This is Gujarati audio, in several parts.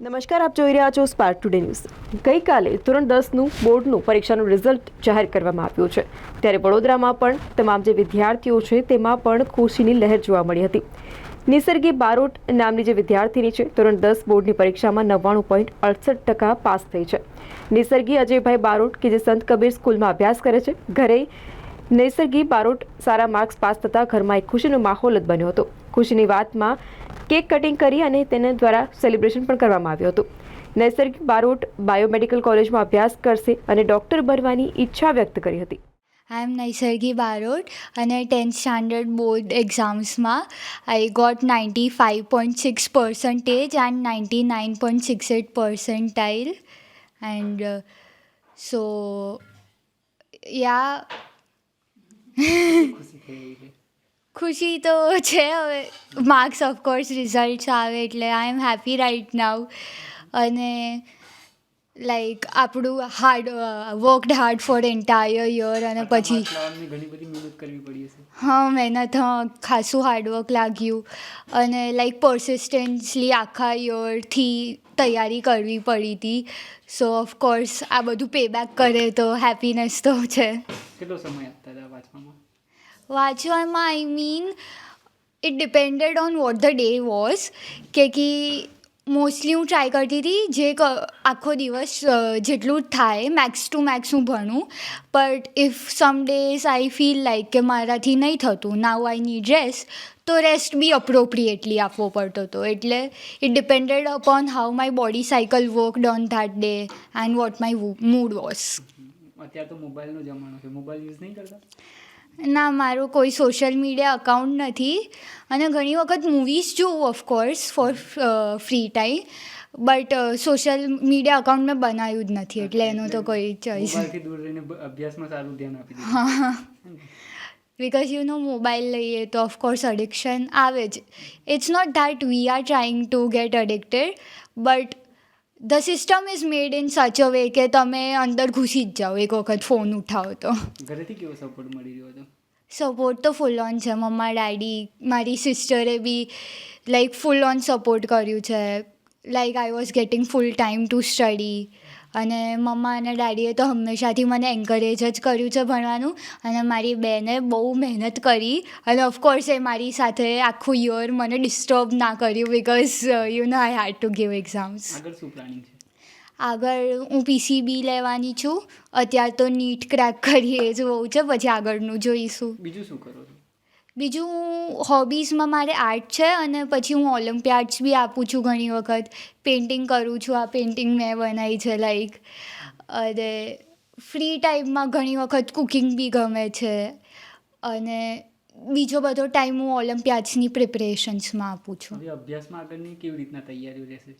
નમસ્કાર, આપ જોઈ રહ્યા છો સ્પાર્ક ટુડે ન્યૂઝ ગઈકાલે ધોરણ દસનું બોર્ડનું પરીક્ષાનું રિઝલ્ટ જાહેર કરવામાં આવ્યું છે. ત્યારે વડોદરામાં પણ તમામ જે વિદ્યાર્થીઓ છે તેમાં પણ ખુશીની લહેર જોવા મળી હતી. નિસર્ગી બારોટ નામની જે વિદ્યાર્થીની છે, ધોરણ દસ બોર્ડની પરીક્ષામાં નવ્વાણું પોઈન્ટ અડસઠ ટકા પાસ થઈ છે. નિસર્ગી અજયભાઈ બારોટ, કે જે સંત કબીર સ્કૂલમાં અભ્યાસ કરે છે, ઘરે નૈસર્ગી બારોટ સારા માર્ક્સ પાસ થતાં ઘરમાં એક ખુશીનો માહોલ જ બન્યો હતો. ખુશીની વાતમાં કેક કટિંગ કરી અને તેના દ્વારા સેલિબ્રેશન પણ કરવામાં આવ્યું હતું. નૈસર્ગિક બારોટ બાયોમેડિકલ કોલેજમાં અભ્યાસ કરશે અને ડૉક્ટર બનવાની ઈચ્છા વ્યક્ત કરી હતી. આઈ એમ નૈસર્ગી બારોટ અને tenth standard board એક્ઝામ્સમાં I got ninety five point six percentage and ninety nine point six eight percentile and so ya ખુશી તો છે હવે. માર્ક્સ ઓફકોર્સ રિઝલ્ટ્સ આવે એટલે આઈ એમ હેપી રાઇટ નાવ અને લાઈક આપણું hard worked hard for entire year અને પછી હા મહેનત હા ખાસું હાર્ડવર્ક લાગ્યું. અને લાઈક પર્સિસ્ટન્સલી આખા યરથી તૈયારી કરવી પડી હતી. સો ઓફકોર્સ આ બધું પેબેક કરે તો હેપીનેસ તો છે. કેટલો સમય આપતા હતા વાંચવામાં? વાંચવામાં I mean it depended on what the day was કે કે મોસ્ટલી હું ટ્રાય કરતી હતી જે આખો દિવસ જેટલું થાય મેક્સ ટુ મેક્સ હું ભણું. But if some days I feel like કે મારાથી નહીં થતું નાવ આઈ નીડ રેસ્ટ તો રેસ્ટ બી અપ્રોપ્રિએટલી આપવો પડતો હતો. એટલે it depended upon how my body cycle work on that day and what my mood was અત્યારે તો મોબાઈલનો જમાનો છે. મોબાઈલ યુઝ નહીં કરતા? ના મારું કોઈ સોશિયલ મીડિયા અકાઉન્ટ નથી. અને ઘણી વખત મૂવીઝ જોઉં of course for free time but social media account મેં બનાવ્યું જ નથી એટલે એનો તો કોઈ ચોઈસ દૂર રહીને અભ્યાસમાં સારું ધ્યાન આપી દીધું. બિકોઝ યુ નો મોબાઈલ લઈએ તો ઓફકોર્સ અડિક્શન આવે જ. It's not that we are trying to get addicted but the system is made in such a way કે તમે અંદર ઘૂસી જ જાઓ એક વખત ફોન ઉઠાવો તો. ઘરેથી કેવો સપોર્ટ મળી રહ્યો હતો? સપોર્ટ તો ફૂલ ઓન છે. મમ્મા ડેડી મારી સિસ્ટરે be like full on support કર્યું છે. Like I was getting full time to study અને મમ્મા અને ડેડીએ તો હંમેશાથી મને એન્કરેજ જ કર્યું છે ભણવાનું. અને મારી બેને બહુ મહેનત કરી. અને ઓફકોર્સ એ મારી સાથે આખું યર મને ડિસ્ટર્બ ના કર્યું because you know I had to give exams આગળ હું પીસીબી લેવાની છું. અત્યારે તો નીટ ક્રેક કરીએ જ બહુ છે. પછી આગળનું જોઈશું. બીજું શું કરો છો? બીજું હોબીઝમાં મારે આર્ટ છે અને પછી હું ઓલિમ્પિયાડ્સ બી આપું છું ઘણી વખત. પેઇન્ટિંગ કરું છું આ પેઇન્ટિંગ મેં બનાવી છે લાઈક અને ફ્રી ટાઈમમાં ઘણી વખત કુકિંગ બી ગમે છે. અને બીજો બધો ટાઈમ હું ઓલિમ્પિયાડ્સની પ્રિપરેશન્સમાં આપું છું. અભ્યાસમાં આગળની કેવી રીતના તૈયારીઓ રહેશે?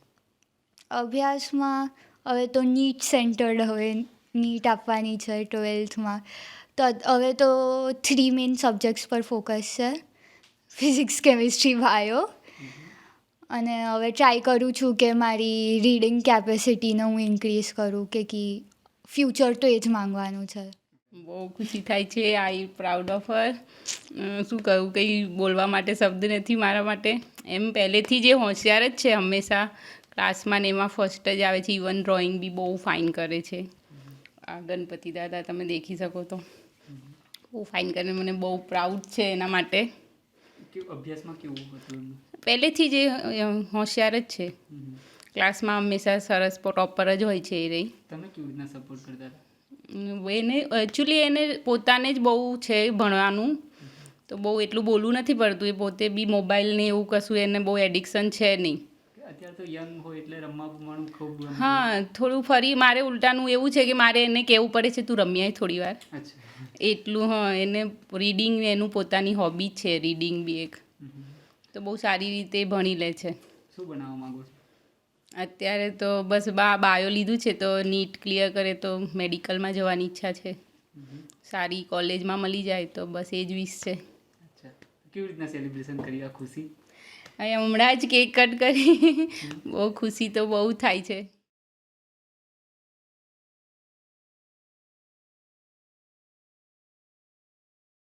અભ્યાસમાં હવે તો નીટ સેન્ટર્ડ હવે. નીટ આપવાની છે ટ્વેલ્થમાં. તો હવે તો થ્રી મેઇન સબ્જેક્ટ્સ પર ફોકસ છે. ફિઝિક્સ કેમિસ્ટ્રી બાયો અને હવે ટ્રાય કરું છું કે મારી રીડિંગ કેપેસિટીને હું ઇન્ક્રીઝ કરું કે કી ફ્યુચર તો એ જ માંગવાનું છે. બહુ ખુશી થાય છે. આઈ પ્રાઉડ ઓફ હર શું કહું કંઈ બોલવા માટે શબ્દ નથી મારા માટે. એમ પહેલેથી જે હોશિયાર જ છે હંમેશા. ક્લાસમાં ને એમાં ફર્સ્ટ જ આવે છે. ઇવન ડ્રોઈંગ બી બહુ ફાઇન કરે છે. આ ગણપતિ દાદા તમે દેખી શકો તો. બહુ ફાઇન કરીને મને બહુ પ્રાઉડ છે એના માટે. અભ્યાસમાં કેવું હતું પહેલેથી જે હોશિયાર જ છે. ક્લાસમાં હંમેશા સરસ ટોપર જ હોય છે એ રહી. તમે કેવી રીતના સપોર્ટ કરતા એને એકચ્યુઅલી એને પોતાને જ બહુ છે ભણવાનું. તો બહુ એટલું બોલવું નથી પડતું. એ પોતે બી મોબાઈલ ને એવું કશું એને બહુ એડિક્શન છે નહીં. અત્યારે તો યંગ હોય એટલે રમવા ભમવાનું ખૂબ હા થોડું ફરી મારે ઉલટાનું એવું છે કે મારે એને કહેવું પડે છે તું રમ્યાય થોડી વાર. એટલું હા એને રીડિંગ એનું પોતાની હોબી છે રીડિંગ બી એક. તો બહુ સારી રીતે ભણી લે છે. શું બનાવવા માંગો છો? અત્યારે તો બસ બા બાયો લીધું છે તો નીટ ક્લિયર કરે તો મેડિકલમાં જવાની ઈચ્છા છે. સારી કોલેજમાં મળી જાય તો બસ એ જ વિશ છે. કેવી રીતના સેલિબ્રેશન કરી આ ખુશી? હમણાં જ કેક કટ કરી. બહુ ખુશી તો બહુ થાય છે.